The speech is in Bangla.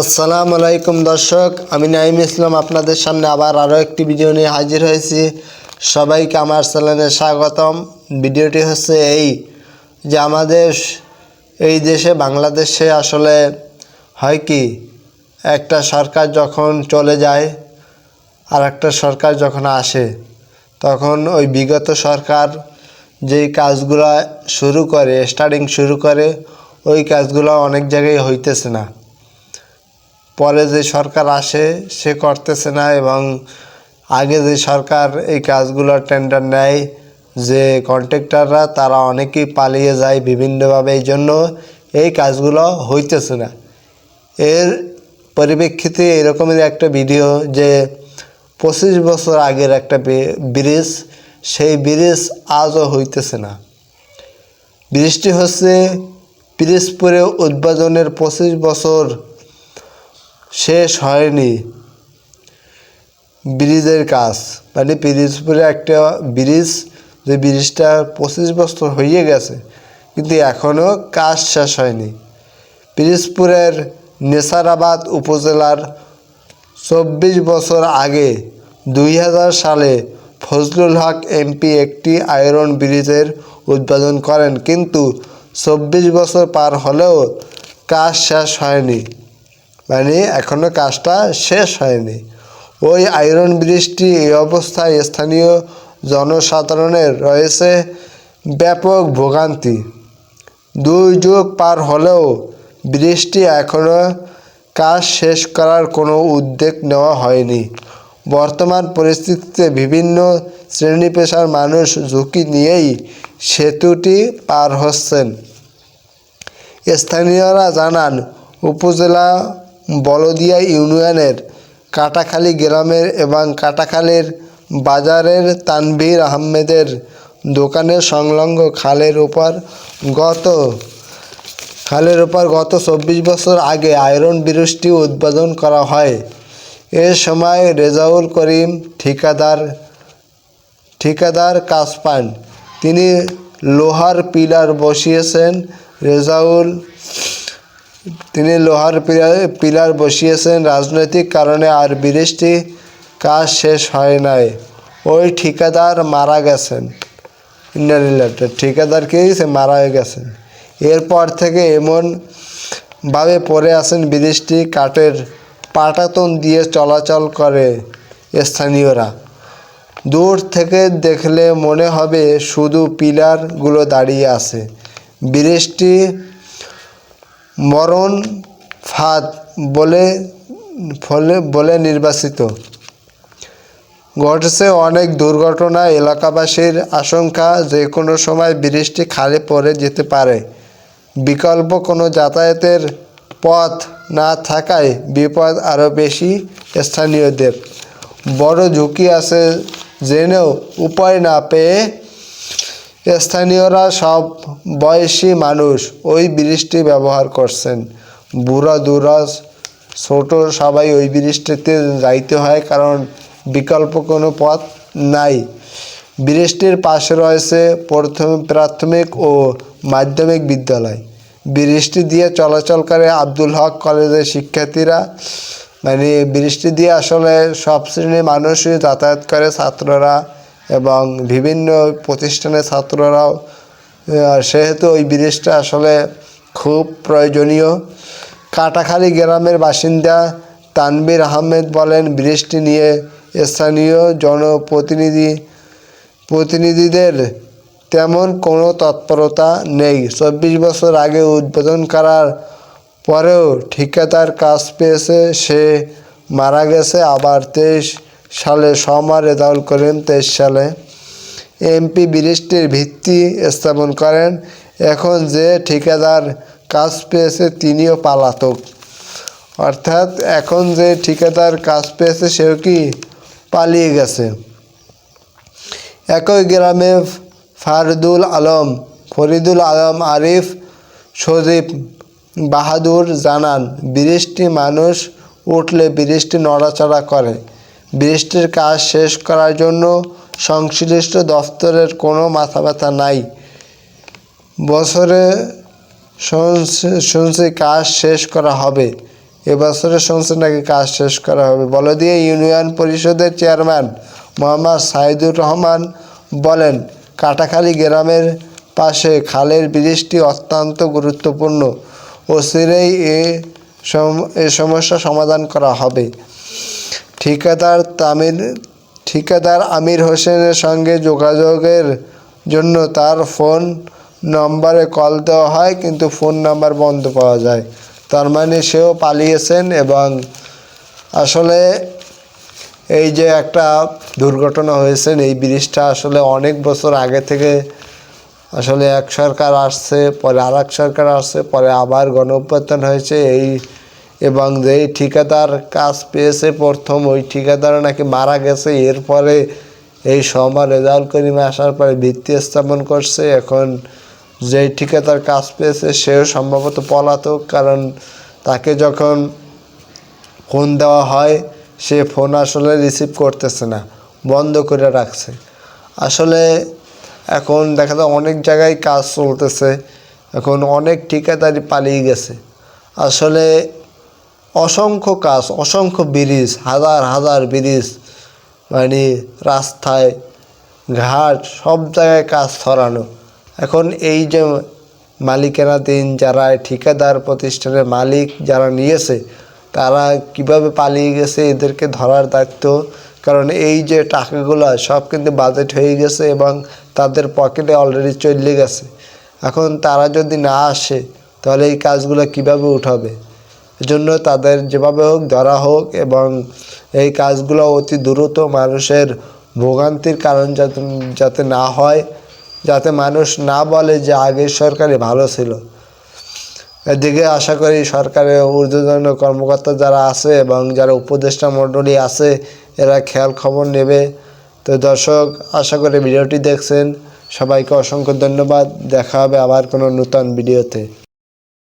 আসসালামু আলাইকুম দর্শক, আমি নাইম ইসলাম আপনাদের সামনে আবার আরও একটি ভিডিও নিয়ে হাজির হয়েছি। সবাইকে আমার চ্যানেলে স্বাগতম। ভিডিওটি হচ্ছে এই যে আমাদের এই দেশে, বাংলাদেশে আসলে হয় কি, একটা সরকার যখন চলে যায় আর একটা সরকার যখন আসে, তখন ওই বিগত সরকার যেই কাজগুলো শুরু করে স্টার্টিং শুরু করে, ওই কাজগুলো অনেক জায়গায় হইতেছে না। পরে যে সরকার আসে, সে করতেছে না এবং আগে যে সরকার এই কাজগুলো টেন্ডার নেয়, যে কন্ট্রাক্টররা তারা অনেকেই পালিয়ে যায় বিভিন্নভাবে, এই জন্য এই কাজগুলো হইতেছে না। এর পরিপ্রেক্ষিতে এরকমের একটা ভিডিও যে পঁচিশ বছর আগের একটা ব্রিজ সেই ব্রিজ আজও হইতেছে না। ব্রিজটি হচ্ছে পিরিজপুরে উদ্বোধনের পঁচিশ বছর শেষ হয়নি। ব্রিজের কাজ মানে পিরিজপুরে একটা ব্রিজ, যে ব্রিজটা পঁচিশ বছর হয়ে গেছে, কিন্তু এখনও কাজ শেষ হয়নি। পিরিজপুরের নেসারাবাদ উপজেলার চব্বিশ বছর আগে, দুই হাজার সালে ফজলুল হক এমপি একটি আয়রন ব্রিজের উদ্বোধন করেন, কিন্তু চব্বিশ বছর পার হলেও কাজ শেষ হয়নি। মানে এখনও কাজটা শেষ হয়নি। ওই আয়রন ব্রিজটি এই অবস্থায় স্থানীয় জনসাধারণের রয়েছে ব্যাপক ভোগান্তি। দুই যুগ পার হলেও ব্রিজটি এখনও কাজ শেষ করার কোনো উদ্যোগ নেওয়া হয়নি। বর্তমান পরিস্থিতিতে বিভিন্ন শ্রেণি পেশার মানুষ ঝুঁকি নিয়েই সেতুটি পার হচ্ছেন। স্থানীয়রা জানান, উপজেলা বলদিয়া ইউনিয়নের কাটাখালী গ্রামের এবং কাটাখালীর বাজারের তানভীর আহমেদের দোকানের সংলগ্ন খালের উপর গত, খালের উপর গত চব্বিশ বছর আগে আয়রন ব্রিজটি উদ্বোধন করা হয়। এ সময় রেজাউল করিম ঠিকাদার ঠিকাদার কাজ পান। তিনি লোহার পিলার বসিয়েছেন। রেজাউল তিনি লোহার পিলার বসিয়েছেন। রাজনৈতিক কারণে আর ব্রিজটি কাজ শেষ হয় নাই। ওই ঠিকাদার মারা গেছেন। ইন্টারনেট ঠিকাদারকেই সে মারা হয়ে গেছেন এরপর থেকে এমন ভাবে পড়ে আসেন ব্রিজটি কাঠের পাটাতন দিয়ে চলাচল করে স্থানীয়রা। দূর থেকে দেখলে মনে হবে শুধু পিলারগুলো দাঁড়িয়ে আছে। ব্রিজটি মরণ ফাঁদ বলে, ফলে, বলে নির্বাচিত ঘটেছে অনেক দুর্ঘটনা, এলাকাবাসীর আশঙ্কা যে কোনো সময় বৃষ্টি খালে পড়ে যেতে পারে। বিকল্প কোনো যাতায়াতের পথ না থাকায় বিপদ আরও বেশি স্থানীয়দের। বড় ঝুঁকি আছে, জেনেও উপায় না পেয়ে স্থানীয়রা সব বয়সী মানুষ ওই ব্রিজটি ব্যবহার করছেন। বুড়া, দুরা, ছোট সবাই ওই ব্রিজটিতে যাইতে হয় কারণ বিকল্প কোনো পথ নাই। ব্রিজটির পাশে রয়েছে প্রথম প্রাথমিক ও মাধ্যমিক বিদ্যালয়। ব্রিজটি দিয়ে চলাচল করে আব্দুল হক কলেজের শিক্ষার্থীরা। মানে বৃষ্টি দিয়ে আসলে সব শ্রেণির মানুষই যাতায়াত করে ছাত্ররা। এবং বিভিন্ন প্রতিষ্ঠানের ছাত্ররাও সেহেতু ওই ব্রিজটা আসলে খুব প্রয়োজনীয়। কাটাখালী গ্রামের বাসিন্দা তানবির আহমেদ বলেন ব্রিজটি নিয়ে স্থানীয় জনপ্রতিনিধি, প্রতিনিধিদের তেমন কোনো তৎপরতা নেই। চব্বিশ বছর আগে উদ্বোধন করার পরেও ঠিকাদার কাজ পেয়েছে, সে মারা গেছে। আবার তেইশ সালে সমা রেজাউল করেন তেইশ সালে এমপি ব্রিজটির ভিত্তি স্থাপন করেন। এখন যে ঠিকাদার কাজ পেয়েছে তিনিও পালাতক। অর্থাৎ এখন যে ঠিকাদার কাজ পেয়েছে সেও কি পালিয়ে গেছে? একই গ্রামে ফারদুল আলম, ফরিদুল আলম আরিফ, সজীব বাহাদুর জানান ব্রিজটি মানুষ উঠলে ব্রিজটি নড়াচড়া করে। ব্রিজটির কাজ শেষ করার জন্য সংশ্লিষ্ট দফতরের কোনো মাথা ব্যথা নাই। বছরে শুনছি- কাজ শেষ করা হবে। এবছরের শুনছি নাকি কাজ শেষ করা হবে। বলদিয়া ইউনিয়ন পরিষদের চেয়ারম্যান মোহাম্মদ সাইদুর রহমান বলেন, কাটাখালী গ্রামের পাশে খালের ব্রিজটি অত্যন্ত গুরুত্বপূর্ণ এ সম- এ সমস্যা সমাধান করা হবে। ঠিকাদার তামির ঠিকাদার আমির হোসেনের সঙ্গে যোগাযোগের জন্য তার ফোন নম্বরে কল দেওয়া হয়, কিন্তু ফোন নাম্বার বন্ধ পাওয়া যায়। তার মানে সেও পালিয়েছেন এবং আসলে এই যে একটা দুর্ঘটনা হয়েছে, এই ব্রিজটা আসলে অনেক বছর আগে থেকে আসলে এক সরকার আসছে, পরে আর সরকার আসছে, পরে আবার গণঅভ্যুত্থান হয়েছে, এই এবং যেই ঠিকাদার কাজ পেয়েছে প্রথম, ওই ঠিকাদার নাকি মারা গেছে। এরপরে এই সমা রেজাউল করিমে আসার পরে ভিত্তি স্থাপন করছে। এখন যেই ঠিকাদার কাজ পেয়েছে, সেও সম্ভবত পলাতক, কারণ তাকে যখন ফোন দেওয়া হয়, সে ফোন আসলে রিসিভ করতেছে না, বন্ধ করে রাখছে। আসলে এখন দেখা যায় অনেক জায়গায় কাজ চলতেছে, এখন অনেক ঠিকাদারি পালিয়ে গেছে। আসলে অসংখ্য কাজ, অসংখ্য ব্রিজ, হাজার হাজার ব্রিজ মানে রাস্তায় ঘাট, সব জায়গায় কাজ ছড়ানো এখন এই যে মালিকেরাধীন যারা ঠিকাদার প্রতিষ্ঠানের মালিক যারা নিয়েছে, তারা কীভাবে পালিয়ে গেছে এদেরকে ধরার দায়িত্ব? কারণ এই যে টাকাগুলো সব কিন্তু বাজেট হয়ে গেছে এবং তাদের পকেটে অলরেডি চলে গেছে। এখন তারা যদি না আসে, তাহলে এই কাজগুলো কীভাবে উঠাবে? এজন্য তাদের যেভাবে হোক, ধরা হোক এবং এই কাজগুলো অতি দ্রুত মানুষের ভোগান্তির কারণ যাতে যাতে না হয়, যাতে মানুষ না বলে যে আগের সরকারই ভালো ছিল। এদিকে আশা করি সরকারের ঊর্ধ্বতন কর্মকর্তা যারা আছে এবং যারা উপদেষ্টা মণ্ডলী আছে, এরা খেয়াল খবর নেবে। তো দর্শক, আশা করি ভিডিওটি দেখছেন। সবাইকে অসংখ্য ধন্যবাদ। দেখা হবে আবার কোনো নূতন ভিডিওতে।